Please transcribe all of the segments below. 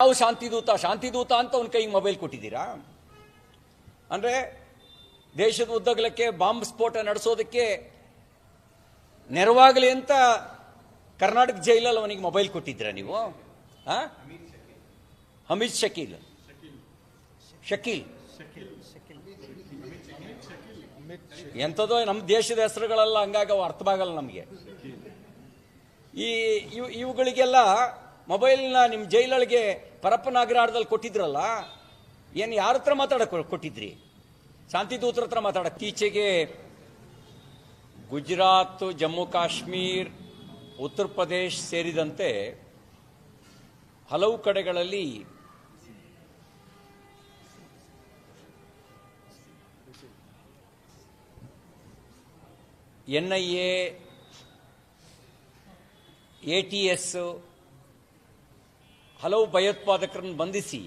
ನಾವು ಶಾಂತಿದೂತ ಶಾಂತಿದೂತ ಅಂತ ಅವನ ಕೈಗೆ ಮೊಬೈಲ್ ಕೊಟ್ಟಿದ್ದೀರಾ? ಅಂದ್ರೆ ದೇಶದ ಉದ್ದಗಲಕ್ಕೆ ಬಾಂಬ್ ಸ್ಫೋಟ ನಡೆಸೋದಕ್ಕೆ ನೆರವಾಗಲಿ ಅಂತ ಕರ್ನಾಟಕ ಜೈಲಲ್ಲಿ ಅವನಿಗೆ ಮೊಬೈಲ್ ಕೊಟ್ಟಿದ್ದೀರಾ ನೀವು? ಹಾ ಹಮೀದ್ ಶಕೀಲ್. ಶಕೀಲ್. ಎಂಥದೋ ನಮ್ಮ ದೇಶದ ಹೆಸರುಗಳೆಲ್ಲ ಹಂಗಾಗಿ ಅರ್ಥವಾಗಲ್ಲ ನಮಗೆ. ಈ ಇವ್- ಇವುಗಳಿಗೆಲ್ಲ ಮೊಬೈಲ್ನ ನಿಮ್ಮ ಜೈಲೊಳಗೆ ಪರಪ್ಪನ ಅಗ್ರಹಾರದಲ್ಲಿ ಕೊಟ್ಟಿದ್ರಲ್ಲ, ಏನು ಯಾರ ಹತ್ರ ಮಾತಾಡಕ್ಕೆ ಕೊಟ್ಟಿದ್ರಿ? ಶಾಂತಿದೂತರ ಹತ್ರ ಮಾತಾಡಕ್ಕೆ ಈಚೆಗೆ ಗುಜರಾತ್, ಜಮ್ಮು ಕಾಶ್ಮೀರ್, ಉತ್ತರ ಪ್ರದೇಶ್ ಸೇರಿದಂತೆ ಹಲವು ಕಡೆಗಳಲ್ಲಿ N I A A T S ಹಲವು ಭಯೋತ್ಪಾದಕರನ್ನು ಬಂಧಿಸಿ,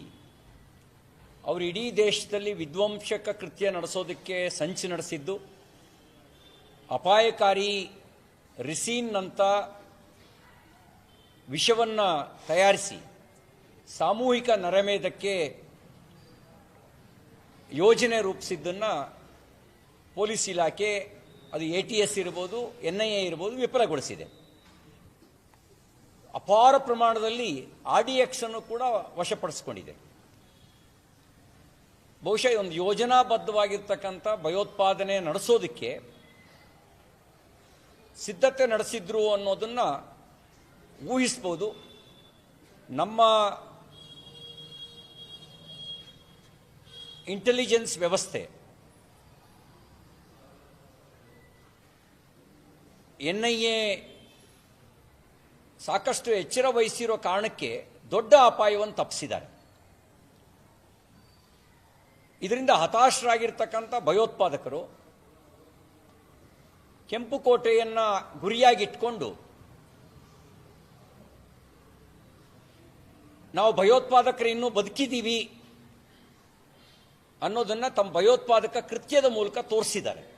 ಅವರು ಇಡೀ ದೇಶದಲ್ಲಿ ವಿಧ್ವಂಸಕ ಕೃತ್ಯ ನಡೆಸೋದಕ್ಕೆ ಸಂಚು ನಡೆಸಿದ್ದು, ಅಪಾಯಕಾರಿ ರಿಸೀನ್ನಂಥ ವಿಷವನ್ನು ತಯಾರಿಸಿ, ಸಾಮೂಹಿಕ ನರಮೇಧಕ್ಕೆ ಯೋಜನೆ ರೂಪಿಸಿದ್ದನ್ನು ಪೊಲೀಸ್ ಇಲಾಖೆ, ಅದು ಎ ಟಿ ಎಸ್ ಇರ್ಬೋದು, ಎನ್ ಐ ಎ ಇರ್ಬೋದು, ವಿಫಲಗೊಳಿಸಿದೆ. ಅಪಾರ ಪ್ರಮಾಣದಲ್ಲಿ ಆರ್ ಡಿ ಎಕ್ಸ್ ಅನ್ನು ಕೂಡ ವಶಪಡಿಸಿಕೊಂಡಿದೆ. ಬಹುಶಃ ಒಂದು ಯೋಜನಾಬದ್ಧವಾಗಿರ್ತಕ್ಕಂಥ ಭಯೋತ್ಪಾದನೆ ನಡೆಸೋದಕ್ಕೆ ಸಿದ್ಧತೆ ನಡೆಸಿದ್ರು ಅನ್ನೋದನ್ನ ಊಹಿಸ್ಬೋದು. ನಮ್ಮ ಇಂಟೆಲಿಜೆನ್ಸ್ ವ್ಯವಸ್ಥೆ ಎನ್ ಐ ಎ ಸಾಕಷ್ಟು ಎಚ್ಚರ ವಹಿಸಿರೋ ಕಾರಣಕ್ಕೆ ದೊಡ್ಡ ಅಪಾಯವನ್ನು ತಪ್ಪಿಸಿದ್ದಾರೆ. ಇದರಿಂದ ಹತಾಶರಾಗಿರ್ತಕ್ಕಂಥ ಭಯೋತ್ಪಾದಕರು ಕೆಂಪು ಕೋಟೆಯನ್ನು ಗುರಿಯಾಗಿಟ್ಕೊಂಡು ನಾವು ಭಯೋತ್ಪಾದಕರು ಇನ್ನೂ ಬದುಕಿದ್ದೀವಿ ಅನ್ನೋದನ್ನು ತಮ್ಮ ಭಯೋತ್ಪಾದಕ ಕೃತ್ಯದ ಮೂಲಕ ತೋರಿಸಿದ್ದಾರೆ.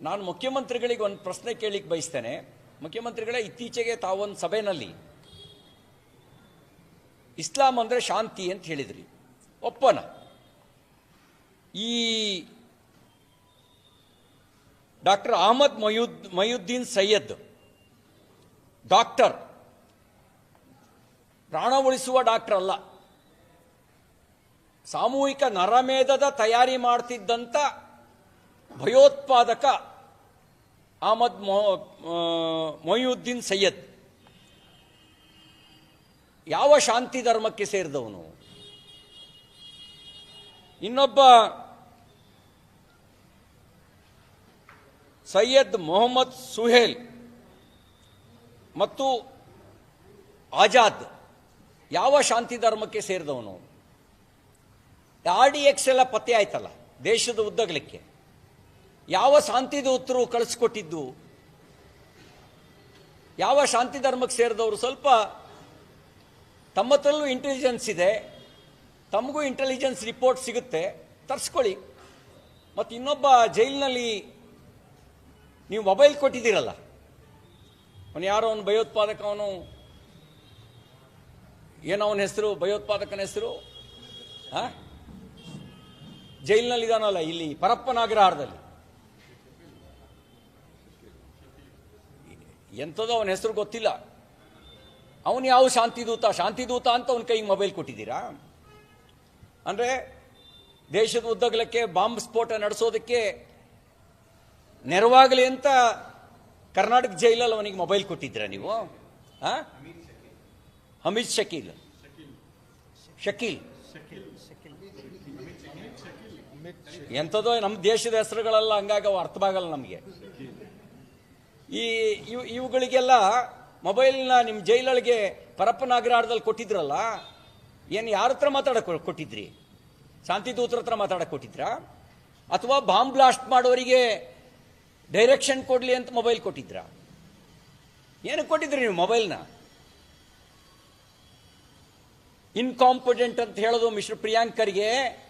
ನಾನು ಮುಖ್ಯಮಂತ್ರಿಗಳಿಗೆ ಒಂದು ಪ್ರಶ್ನೆ ಕೇಳಿಕ್ಕೆ ಬಯಸ್ತೇನೆ. ಮುಖ್ಯಮಂತ್ರಿಗಳೇ ಇತ್ತೀಚೆಗೆ ತಾವೊಂದು ಸಭೆಯಲ್ಲಿ ಇಸ್ಲಾಂ ಅಂದರೆ ಶಾಂತಿ ಅಂತ ಹೇಳಿದ್ರಿ. ಒಪ್ಪನ? ಈ ಡಾಕ್ಟರ್ ಅಹಮದ್ ಮಯೂದ್, ಮಯುದ್ದೀನ್ ಸೈಯದ್ ಡಾಕ್ಟರ್ ಪ್ರಾಣ ಉಳಿಸುವ ಡಾಕ್ಟರ್ ಅಲ್ಲ. ಸಾಮೂಹಿಕ ನರಮೇಧದ ತಯಾರಿ ಮಾಡ್ತಿದ್ದಂಥ ಭಯೋತ್ಪಾದಕ ಅಹಮದ್ ಮೊ- ಆ, ಮೊಯ್ಯುದ್ದೀನ್ ಸೈಯದ್. ಯಾವ ಶಾಂತಿ ಧರ್ಮಕ್ಕೆ ಸೇರಿದವನು? ಇನ್ನೊಬ್ಬ ಸೈಯದ್ ಮೊಹಮ್ಮದ್ ಸುಹೇಲ್ ಮತ್ತು ಆಜಾದ್. ಯಾವ ಶಾಂತಿ ಧರ್ಮಕ್ಕೆ ಸೇರಿದವನು? ಆರ್ ಡಿ ಎಕ್ಸ್ ಎಲ್ಲ ಪತ್ತೆ ಆಯ್ತಲ್ಲ ದೇಶದ ಉದ್ದಗಲಕ್ಕೆ. ಯಾವ ಶಾಂತಿ ದೂತರು ಕಳಿಸ್ಕೊಟ್ಟಿದ್ದು? ಯಾವ ಶಾಂತಿ ಧರ್ಮಕ್ಕೆ ಸೇರಿದವರು? ಸ್ವಲ್ಪ ತಮ್ಮತ್ತಲ್ಲೂ ಇಂಟೆಲಿಜೆನ್ಸ್ ಇದೆ. ತಮಗೂ ಇಂಟೆಲಿಜೆನ್ಸ್ ರಿಪೋರ್ಟ್ ಸಿಗುತ್ತೆ. ತರಿಸ್ಕೊಳ್ಳಿ. ಮತ್ತು ಇನ್ನೊಬ್ಬ ಜೈಲಿನಲ್ಲಿ ನೀವು ಮೊಬೈಲ್ ಕೊಟ್ಟಿದ್ದೀರಲ್ಲ. ಅವನು ಯಾರೋ ಅವನು ಭಯೋತ್ಪಾದಕ, ಅವನು ಏನೋ ಅವನ ಹೆಸರು, ಭಯೋತ್ಪಾದಕನ ಹೆಸರು? ಹಾಂ ಜೈಲಿನಲ್ಲಿದ್ದಾನಲ್ಲ, ಇಲ್ಲಿ ಪರಪ್ಪನಾಗ್ರಹಾರದಲ್ಲಿ ಎಂಥದೋ ಅವನ ಹೆಸರು ಗೊತ್ತಿಲ್ಲ. ಅವನು ಯಾವ ಶಾಂತಿದೂತ? ಶಾಂತಿದೂತ ಅಂತ ಅವನ ಕೈಗೆ ಮೊಬೈಲ್ ಕೊಟ್ಟಿದ್ದೀರಾ? ಅಂದರೆ ದೇಶದ ಉದ್ದಗಲಕ್ಕೆ ಬಾಂಬ್ ಸ್ಫೋಟ ನಡೆಸೋದಕ್ಕೆ ನೆರವಾಗಲಿ ಅಂತ ಕರ್ನಾಟಕ ಜೈಲಲ್ಲಿ ಅವನಿಗೆ ಮೊಬೈಲ್ ಕೊಟ್ಟಿದ್ದೀರ ನೀವು? ಹಮೀದ್ ಶಕೀಲ್. ಶಕೀಲ್. ಎಂಥದೋ ನಮ್ಮ ದೇಶದ ಹೆಸರುಗಳೆಲ್ಲ ಹಂಗಾಗಿ ಅವು ಅರ್ಥವಾಗಲ್ಲ ನಮಗೆ. ಈ ಇವ್- ಇವುಗಳಿಗೆಲ್ಲ ಮೊಬೈಲ್ನ ನಿಮ್ಮ ಜೈಲೊಳಗೆ ಪರಪ್ಪನ ಅಗ್ರಹಾರದಲ್ಲಿ ಕೊಟ್ಟಿದ್ರಲ್ಲ, ಏನು ಯಾರ ಹತ್ರ ಮಾತಾಡಕ್ಕೆ ಕೊಟ್ಟಿದ್ರಿ? ಶಾಂತಿದೂತರ ಹತ್ರ ಮಾತಾಡಕ್ಕೆ ಕೊಟ್ಟಿದ್ರಾ? ಅಥವಾ ಬಾಂಬ್ ಬ್ಲಾಸ್ಟ್ ಮಾಡೋರಿಗೆ ಡೈರೆಕ್ಷನ್ ಕೊಡಲಿ ಅಂತ ಮೊಬೈಲ್ ಕೊಟ್ಟಿದ್ರಾ? ಏನಕ್ಕೆ ಕೊಟ್ಟಿದ್ರಿ ನೀವು ಮೊಬೈಲ್ನ? ಇನ್ಕಾಂಪಿಡೆಂಟ್ ಅಂತ ಹೇಳೋದು ಮಿಸ್ಟರ್ ಪ್ರಿಯಾಂಕರ್ಗೆ,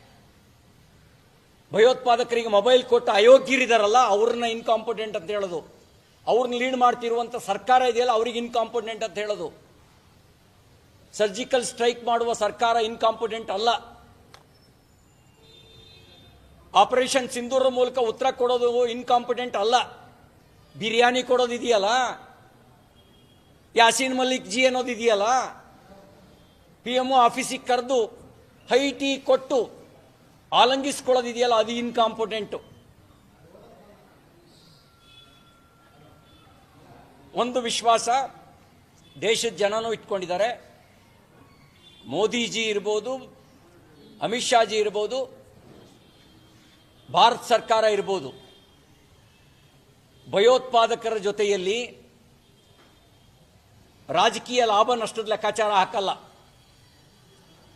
ಭಯೋತ್ಪಾದಕರಿಗೆ ಮೊಬೈಲ್ ಕೊಟ್ಟು ಅಯೋಗ್ಯರಿದಾರಲ್ಲ, ಅವ್ರನ್ನ ಇನ್ಕಾಂಪಿಡೆಂಟ್ ಅಂತ ಹೇಳೋದು. ಅವ್ರನ್ನ ಲೀಡ್ ಮಾಡ್ತಿರುವಂಥ ಸರ್ಕಾರ ಇದೆಯಲ್ಲ, ಅವ್ರಿಗೆ ಇನ್ಕಾಂಪಿಡೆಂಟ್ ಅಂತ ಹೇಳೋದು. ಸರ್ಜಿಕಲ್ ಸ್ಟ್ರೈಕ್ ಮಾಡುವ ಸರ್ಕಾರ ಇನ್ಕಾಂಪಿಡೆಂಟ್ ಅಲ್ಲ. ಆಪರೇಷನ್ ಸಿಂಧೂರ ಮೂಲಕ ಉತ್ತರ ಕೊಡೋದು ಇನ್ಕಾಂಪಿಡೆಂಟ್ ಅಲ್ಲ. ಬಿರಿಯಾನಿ ಕೊಡೋದು ಇದೆಯಲ್ಲ? ಯಾಸೀನ್ ಮಲ್ಲಿಕ್ ಜಿ ಅನ್ನೋದು ಇದೆಯಲ್ಲ? ಪಿ ಎಂ ಆಫೀಸಿಗೆ ಕರೆದು, ಹೈಟಿ ಕೊಟ್ಟು ಆಲಂಗಿಸ್ಕೊಳ್ಳೋದಿದೆಯಲ್ಲ ಅದು ಇನ್ಕಾಂಪಿಟೆಂಟು ಒಂದು ವಿಶ್ವಾಸ ದೇಶದ ಜನನೂ ಇಟ್ಕೊಂಡಿದ್ದಾರೆ. ಮೋದಿಜಿ ಇರ್ಬೋದು, ಅಮಿತ್ ಶಾಜಿ ಇರ್ಬೋದು, ಭಾರತ ಸರ್ಕಾರ ಇರ್ಬೋದು. ಭಯೋತ್ಪಾದಕರ ಜೊತೆಯಲ್ಲಿ ರಾಜಕೀಯ ಲಾಭ ನಷ್ಟದ ಲೆಕ್ಕಾಚಾರ ಹಾಕಲ್ಲ.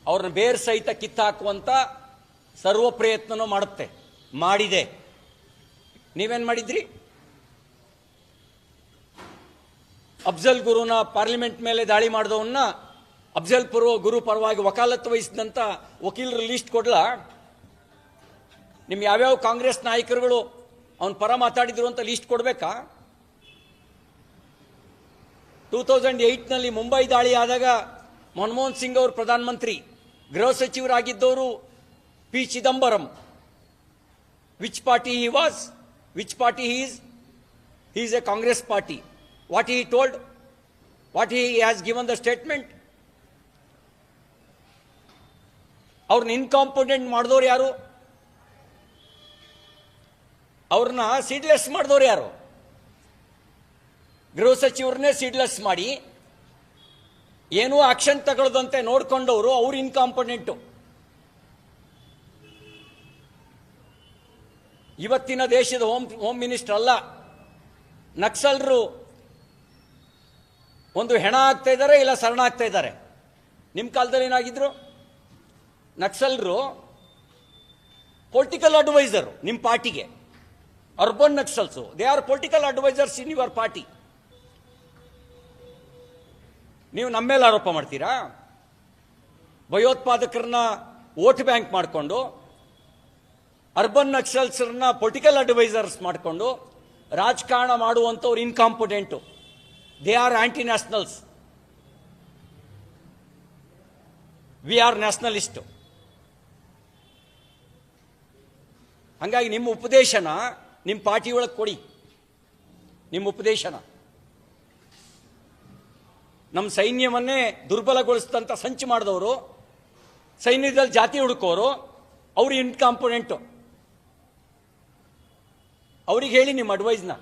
ಅವ್ರನ್ನ ಬೇರ್ ಸಹಿತ ಕಿತ್ತಾಕುವಂಥ ಸರ್ವ ಪ್ರಯತ್ನನೂ ಮಾಡುತ್ತೆ, ಮಾಡಿದೆ. ನೀವೇನು ಮಾಡಿದ್ರಿ? ಅಫ್ಜಲ್ ಗುರುನ ಪಾರ್ಲಿಮೆಂಟ್ ಮೇಲೆ ದಾಳಿ ಮಾಡಿದವನ್ನ ಅಫ್ಜಲ್ ಪೂರ್ವ ಗುರು ಪರವಾಗಿ ವಕಾಲತ್ ವಹಿಸಿದಂತ ವಕೀಲರ ಲಿಸ್ಟ್ ಕೊಡ್ಲಾ. ನಿಮ್ ಯಾವ್ಯಾವ ಕಾಂಗ್ರೆಸ್ ನಾಯಕರುಗಳು ಅವನ ಪರ ಮಾತಾಡಿದ್ರು ಅಂತ ಲಿಸ್ಟ್ ಕೊಡ್ಬೇಕಾ? ಟೂ ತೌಸಂಡ್ ಏಯ್ಟ್ನಲ್ಲಿ ಮುಂಬೈ ದಾಳಿ ಆದಾಗ ಮನಮೋಹನ್ ಸಿಂಗ್ ಅವರು ಪ್ರಧಾನಮಂತ್ರಿ, ಗೃಹ ಸಚಿವರಾಗಿದ್ದವರು P Chidambaram. Which party he was which party he's he a Congress party. What he told, what he has given the statement. ಅವ್ರನ್ನ ಇನ್ಕಾಂಪಿಟೆಂಟ್ ಮಾಡಿದವ್ರು ಯಾರು ಅವ್ರನ್ನ ಸೀಡ್ಲೆಸ್ ಮಾಡಿದವ್ರು ಯಾರು ಗೃಹ ಸಚಿವರನ್ನೇ ಸೀಡ್ಲೆಸ್ ಮಾಡಿ ಏನೂ ಆಕ್ಷನ್ ತಗೊಳ್ಳದಂತೆ ನೋಡ್ಕೊಂಡವರು ಅವ್ರು ಇನ್ಕಾಂಪಿಟೆಂಟು ಇವತ್ತಿನ ದೇಶದ ಹೋಮ್ ಹೋಮ್ ಮಿನಿಸ್ಟರ್ ಅಲ್ಲ ನಕ್ಸಲರು ಒಂದು ಹೆಣ ಆಗ್ತಾ ಇದ್ದಾರೆ, ಇಲ್ಲ ಸರಣ ಆಗ್ತಾ ಇದ್ದಾರೆ. ನಿಮ್ಮ ಕಾಲದಲ್ಲಿ ಏನಾಗಿದ್ರು? ನಕ್ಸಲ್ರು ಪೊಲಿಟಿಕಲ್ ಅಡ್ವೈಸರು ನಿಮ್ಮ ಪಾರ್ಟಿಗೆ. Urban naxals they are political advisers in your party ನೀವು ನಮ್ಮ ಮೇಲೆ ಆರೋಪ ಮಾಡ್ತೀರಾ? ಭಯೋತ್ಪಾದಕರನ್ನ ವೋಟ್ ಬ್ಯಾಂಕ್ ಮಾಡಿಕೊಂಡು ಅರ್ಬನ್ ನಕ್ಸಲ್ಸ್ರನ್ನ ಪೊಲಿಟಿಕಲ್ ಅಡ್ವೈಸರ್ಸ್ ಮಾಡಿಕೊಂಡು, ರಾಜಕಾರಣ ಮಾಡುವಂಥವ್ರು incompetent they are anti nationals we are nationalist ಹಂಗಾಗಿ ನಿಮ್ಮ ಉಪದೇಶನ ನಿಮ್ಮ ಪಾರ್ಟಿ ಒಳಗೆ ಕೊಡಿ. ನಿಮ್ಮ ಉಪದೇಶನ. ನಮ್ಮ ಸೈನ್ಯವನ್ನೇ ದುರ್ಬಲಗೊಳಿಸಿದಂಥ ಸಂಚು ಮಾಡಿದವರು, ಸೈನ್ಯದಲ್ಲಿ ಜಾತಿ ಹುಡುಕೋರು ಅವರು ಇನ್ಕಾಂಪೊನೆಂಟು ಅವ್ರಿಗೆ ಹೇಳಿ ನಿಮ್ಮ ಅಡ್ವೈಸ್ನ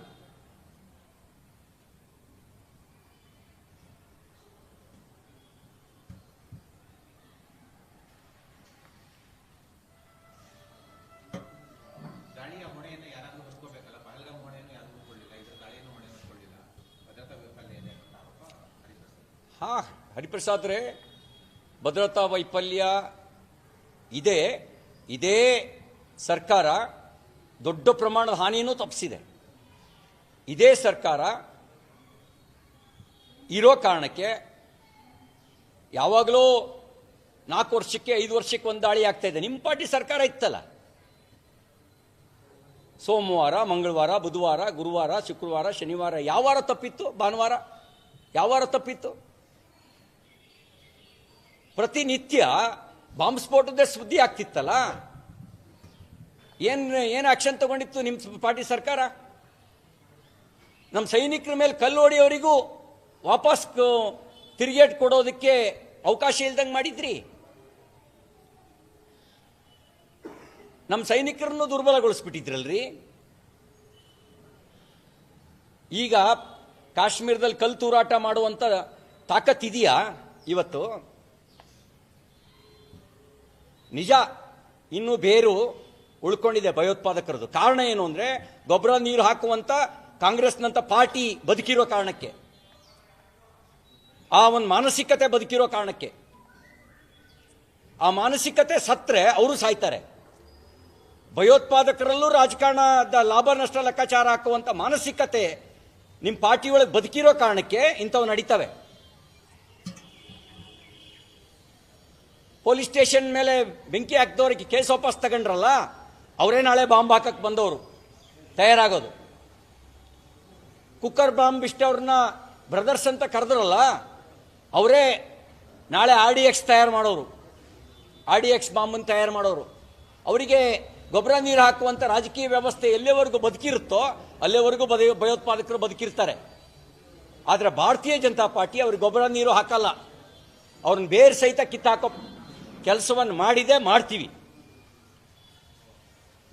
ಹಾ, ಹರಿಪ್ರಸಾದ್ರೆ, ಭದ್ರತಾ ವೈಫಲ್ಯ ಇದೆ. ಇದೇ ಸರ್ಕಾರ ದೊಡ್ಡ ಪ್ರಮಾಣದ ಹಾನಿಯನ್ನು ತಪ್ಪಿಸಿದೆ. ಇದೇ ಸರ್ಕಾರ ಇರೋ ಕಾರಣಕ್ಕೆ ಯಾವಾಗಲೂ ನಾಲ್ಕು ವರ್ಷಕ್ಕೆ, ಐದು ವರ್ಷಕ್ಕೆ ಒಂದು ದಾಳಿ ಆಗ್ತಾ ಇದೆ. ನಿಮ್ಮ ಪಾರ್ಟಿ ಸರ್ಕಾರ ಇತ್ತಲ್ಲ? ಸೋಮವಾರ, ಮಂಗಳವಾರ, ಬುಧವಾರ, ಗುರುವಾರ, ಶುಕ್ರವಾರ, ಶನಿವಾರ, ಯಾವ ವಾರ ತಪ್ಪಿತ್ತು? ಭಾನುವಾರ? ಯಾವ ವಾರ ತಪ್ಪಿತ್ತು? ಪ್ರತಿನಿತ್ಯ ಬಾಂಬ್ ಸ್ಫೋಟದ ಸುದ್ದಿ ಆಗ್ತಿತ್ತಲ್ಲ? ಏನ್, ಏನು ಆಕ್ಷನ್ ತಗೊಂಡಿತ್ತು ನಿಮ್ಮ ಪಾರ್ಟಿ ಸರ್ಕಾರ? ನಮ್ಮ ಸೈನಿಕರ ಮೇಲೆ ಕಲ್ಲು ಹೊಡೆಯೋರಿಗೂ ವಾಪಸ್ ತಿರುಗೇಟ್ ಕೊಡೋದಕ್ಕೆ ಅವಕಾಶ ಇಲ್ದಂಗೆ ಮಾಡಿದ್ರಿ? ನಮ್ಮ ಸೈನಿಕರನ್ನು ದುರ್ಬಲಗೊಳಿಸ್ಬಿಟ್ಟಿದ್ರಲ್ರಿ? ಈಗ ಕಾಶ್ಮೀರದಲ್ಲಿ ಕಲ್ ತೂರಾಟ ಮಾಡುವಂತ ತಾಕತ್ ಇದೆಯಾ ಇವತ್ತು? ನಿಜ, ಇನ್ನು ಬೇರು ಉಳ್ಕೊಂಡಿದೆ ಭಯೋತ್ಪಾದಕರದು. ಕಾರಣ ಏನು ಅಂದರೆ, ಗೊಬ್ಬರ ನೀರು ಹಾಕುವಂಥ ಕಾಂಗ್ರೆಸ್ನಂಥ ಪಾರ್ಟಿ ಬದುಕಿರೋ ಕಾರಣಕ್ಕೆ. ಆ ಒಂದು ಮಾನಸಿಕತೆ ಬದುಕಿರೋ ಕಾರಣಕ್ಕೆ. ಆ ಮಾನಸಿಕತೆ ಸತ್ರೆ ಅವರು ಸಾಯ್ತಾರೆ. ಭಯೋತ್ಪಾದಕರಲ್ಲೂ ರಾಜಕಾರಣದ ಲಾಭ ನಷ್ಟ ಲೆಕ್ಕಾಚಾರ ಹಾಕುವಂಥ ಮಾನಸಿಕತೆ ನಿಮ್ಮ ಪಾರ್ಟಿ ಒಳಗೆ ಬದುಕಿರೋ ಕಾರಣಕ್ಕೆ ಇಂಥವು ನಡೀತವೆ. ಪೊಲೀಸ್ ಸ್ಟೇಷನ್ ಮೇಲೆ ಬೆಂಕಿ ಹಾಕಿದವ್ರಿಗೆ ಕೇಸ್ ವಾಪಸ್ ತಗೊಂಡ್ರಲ್ಲ, ಅವರೇ ನಾಳೆ ಬಾಂಬ್ ಹಾಕಕ್ಕೆ ಬಂದವರು, ತಯಾರಾಗೋದು. ಕುಕ್ಕರ್ ಬಾಂಬ್ ಇಷ್ಟವ್ರನ್ನ ಬ್ರದರ್ಸ್ ಅಂತ ಕರೆದ್ರಲ್ಲ, ಅವರೇ ನಾಳೆ ಆರ್ ಡಿ ಎಕ್ಸ್ ತಯಾರು ಮಾಡೋರು. ಆರ್ ಡಿ ಎಕ್ಸ್ ಬಾಂಬನ್ನು ತಯಾರು ಮಾಡೋರು. ಅವರಿಗೆ ಗೊಬ್ಬರ ನೀರು ಹಾಕುವಂಥ ರಾಜಕೀಯ ವ್ಯವಸ್ಥೆ ಎಲ್ಲಿವರೆಗೂ ಬದುಕಿರುತ್ತೋ, ಅಲ್ಲಿವರೆಗೂ ಬದ ಭಯೋತ್ಪಾದಕರು ಬದುಕಿರ್ತಾರೆ. ಆದರೆ ಭಾರತೀಯ ಜನತಾ ಪಾರ್ಟಿ ಅವ್ರಿಗೆ ಗೊಬ್ಬರ ನೀರು ಹಾಕಲ್ಲ. ಅವ್ರನ್ನ ಬೇರೆ ಸಹಿತ ಕಿತ್ತಾಕೋ ಕೆಲಸವನ್ನು ಮಾಡಿದೆ, ಮಾಡ್ತೀವಿ.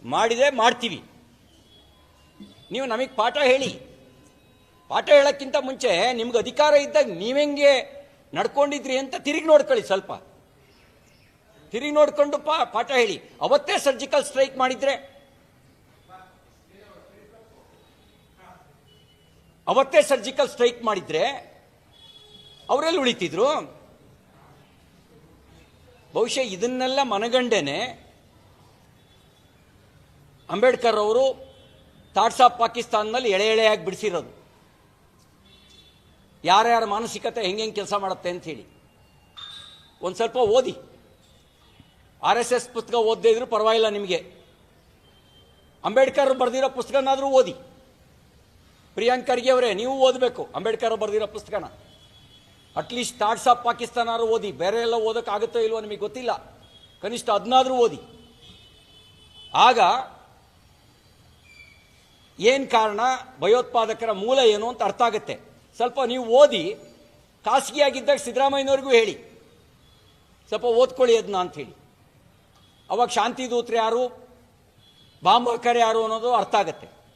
ಮಾಡಿದೆ, ಮಾಡ್ತೀವಿ. ನೀವು ನಮಗೆ ಪಾಠ ಹೇಳಿ. ಪಾಠ ಹೇಳೋಕ್ಕಿಂತ ಮುಂಚೆ ನಿಮ್ಗೆ ಅಧಿಕಾರ ಇದ್ದಾಗ ನೀವೆಂಗೆ ನಡ್ಕೊಂಡಿದ್ರಿ ಅಂತ ತಿರುಗಿ ನೋಡ್ಕೊಳ್ಳಿ ಸ್ವಲ್ಪ. ತಿರುಗಿ ನೋಡ್ಕೊಂಡು ಪಾ, ಪಾಠ ಹೇಳಿ. ಅವತ್ತೇ ಸರ್ಜಿಕಲ್ ಸ್ಟ್ರೈಕ್ ಮಾಡಿದ್ರೆ. ಅವತ್ತೇ ಸರ್ಜಿಕಲ್ ಸ್ಟ್ರೈಕ್ ಮಾಡಿದ್ರೆ, ಅವರೆಲ್ಲಿ ಉಳಿತಿದ್ರು? ಬಹುಶಃ ಇದನ್ನೆಲ್ಲ ಮನಗಂಡೇನೆ ಅಂಬೇಡ್ಕರ್ ಅವರು ಥಾಟ್ಸ್ ಆಫ್ ಪಾಕಿಸ್ತಾನದಲ್ಲಿ ಎಳೆ ಎಳೆಯಾಗಿ ಬಿಡಿಸಿರೋದು. ಯಾರ್ಯಾರ ಮಾನಸಿಕತೆ ಹೆಂಗೆ ಹೆಂಗೆ ಕೆಲಸ ಮಾಡುತ್ತೆ ಅಂತ ಹೇಳಿ. ಒಂದು ಸ್ವಲ್ಪ ಓದಿ. ಆರ್ ಎಸ್ ಎಸ್ ಪುಸ್ತಕ ಓದದೇ ಇದ್ರೂ ಪರವಾಗಿಲ್ಲ ನಿಮಗೆ. ಅಂಬೇಡ್ಕರ್ ಬರೆದಿರೋ ಪುಸ್ತಕನಾದರೂ ಓದಿ. ಪ್ರಿಯಾಂಕರ್ಗೆ ಅವರೇ, ನೀವು ಓದಬೇಕು ಅಂಬೇಡ್ಕರ್ ಬರೆದಿರೋ ಪುಸ್ತಕನ. ಅಟ್ಲೀಸ್ಟ್ ಥಾಟ್ಸ್ ಆಫ್ ಪಾಕಿಸ್ತಾನಾದ್ರು ಓದಿ ಬೇರೆ ಎಲ್ಲ ಓದೋಕ್ಕಾಗುತ್ತೋ ಇಲ್ವೋ ನಿಮಗೆ ಗೊತ್ತಿಲ್ಲ ಕನಿಷ್ಠ ಅದನ್ನಾದರೂ ಓದಿ ಆಗ ಏನು ಕಾರಣ ಭಯೋತ್ಪಾದಕರ ಮೂಲ ಏನು ಅಂತ ಅರ್ಥ ಆಗುತ್ತೆ ಸ್ವಲ್ಪ ನೀವು ಓದಿ ಖಾಸಗಿಯಾಗಿದ್ದಾಗ ಸಿದ್ದರಾಮಯ್ಯನವ್ರಿಗೂ ಹೇಳಿ ಸ್ವಲ್ಪ ಓದ್ಕೊಳ್ಳಿ ಅದನ್ನ ಅಂಥೇಳಿ ಅವಾಗ ಶಾಂತಿ ದೂತರು ಯಾರು ಬಾಂಬ್ ಹಾಕರ್ ಯಾರು ಅನ್ನೋದು ಅರ್ಥ ಆಗುತ್ತೆ